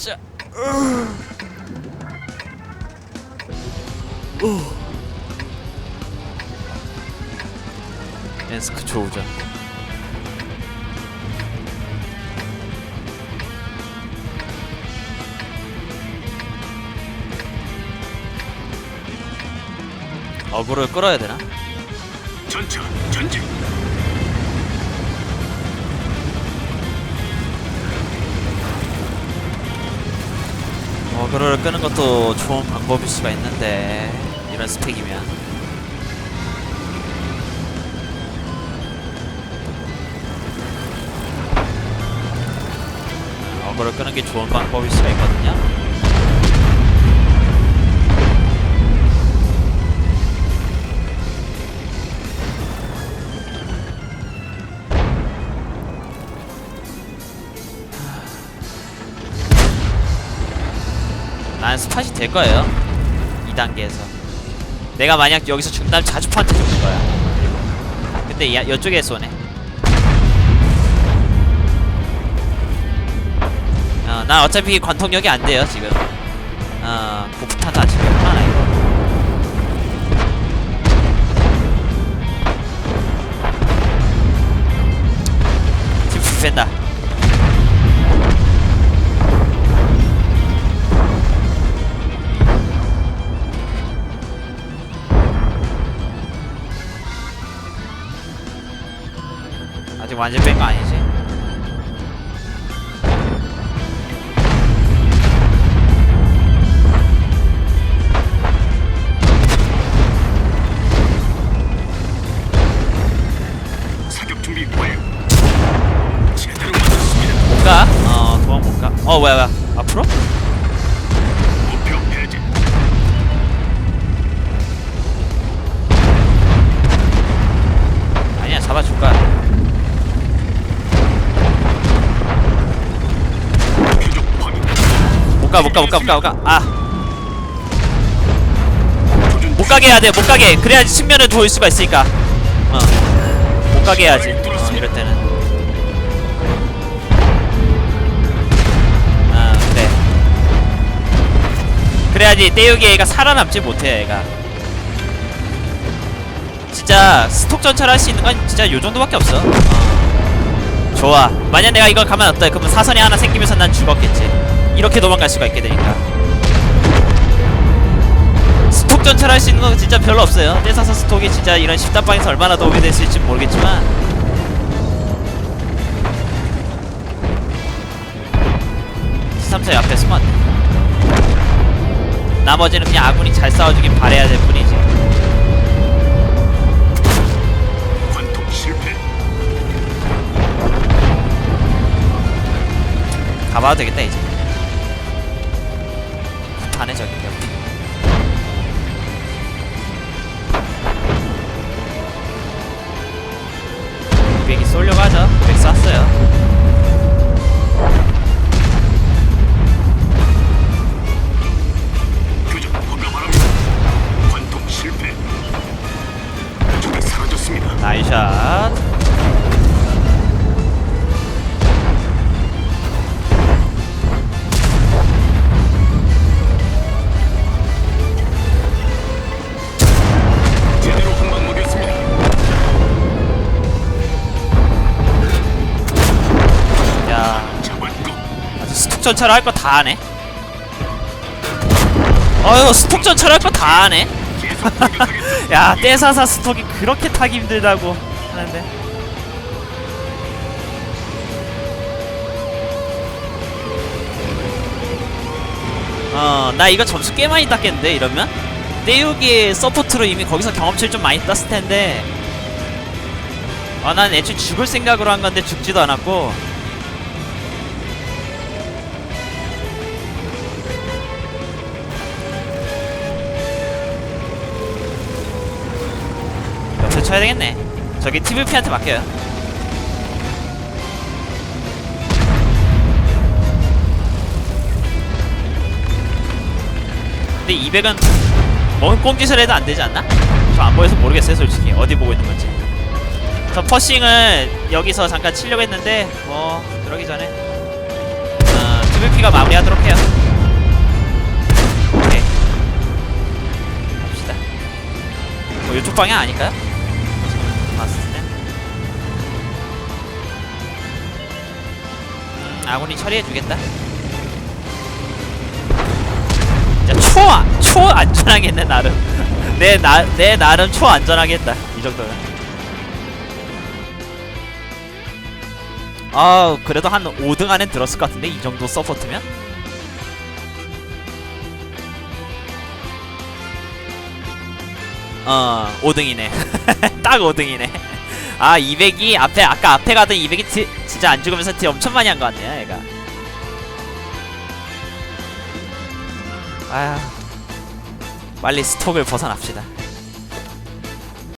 자. 엔스크 조우자. 어그를 끌어야 되나? 전차 전진 어그를 끄는 것도 좋은 방법일 수가 있는데 이런 스펙이면. 어그를 끄는 게 좋은 방법일 수가 있거든요 난 스팟이 될 거예요. 2단계에서. 내가 만약 여기서 죽다면 자주파한테 죽는 거야. 근데 야, 이쪽에 쏘네. 어, 난 어차피 관통력이 안 돼요 지금. 어, 고프타도 아직 하나 이거. 지금 불펜다 아직 완전 뺀 거 아니지? 사격 준비 완료 제대로 맞았습니다 못 가? 어 도망 못 가? 어 뭐야 뭐야 앞으로? 못가 못가 못가 못가 못 가. 아. 조준 못 가게 해야 돼 못 가게. 그래야지 측면을 도울 수가 있으니까. 어 못 가게 해야지. 어, 이럴 때는. 아 그래 그래야지 떼우기 애가 살아남지 못해 애가. 진짜 스톡 전차를 할 수 있는 건 진짜 요 정도밖에 없어. 어. 좋아. 만약 내가 이걸 가만 뒀다 그러면 사선이 하나 생기면서 난 죽었겠지. 이렇게 도망갈 수가 있게 되니까. 스톡 전차를 할 수 있는 건 진짜 별로 없어요. 떼사서 스톡이 진짜 이런 10단방에서 얼마나 도움이 될 수 있을지 모르겠지만. 3차 옆에 숨었네. 나머지는 그냥 아군이 잘 싸워주긴 바래야 될 뿐이지 봐도 되겠다 이제. 반해 저기 옆에 비행기 쏘려고 하죠. 비행기 쐈어요 스톡 전차를 할거 다 하네. 어휴 스톡 전차를 할거 다 하네. 야 떼사사 스톡이 그렇게 타기 힘들다고 하는데. 어 나 이거 점수 꽤 많이 땄겠는데 이러면? 떼우기 서포트로 이미 거기서 경험치를 좀 많이 땄을 텐데. 아난 애초에 죽을 생각으로 한 건데 죽지도 않았고 쳐야 되겠네. 저기 TVP한테 맡겨요. 근데 200은 뭔 꽁짓을 해도 안 되지 않나? 저 안 보여서 모르겠어요, 솔직히. 어디 보고 있는 건지. 저 퍼싱을 여기서 잠깐 치려고 했는데, 뭐, 그러기 전에. 어, PVP가 마무리하도록 해요 오케이 갑시다 뭐 이쪽 방향 아닐까요? 아군이 처리해주겠다. 진짜 초, 초 안전하겠네 나름. 내, 나, 내 나름 초 안전하겠다 이 정도면. 아 그래도 한 5등 안에 들었을 것 같은데 이 정도 서포트면? 어 5등이네. 딱 5등이네 아 200이 앞에 아까 앞에 가던 200이 티, 진짜 안 죽으면서 티 엄청 많이 한 것 같네요 얘가. 아휴. 빨리 스톡을 벗어납시다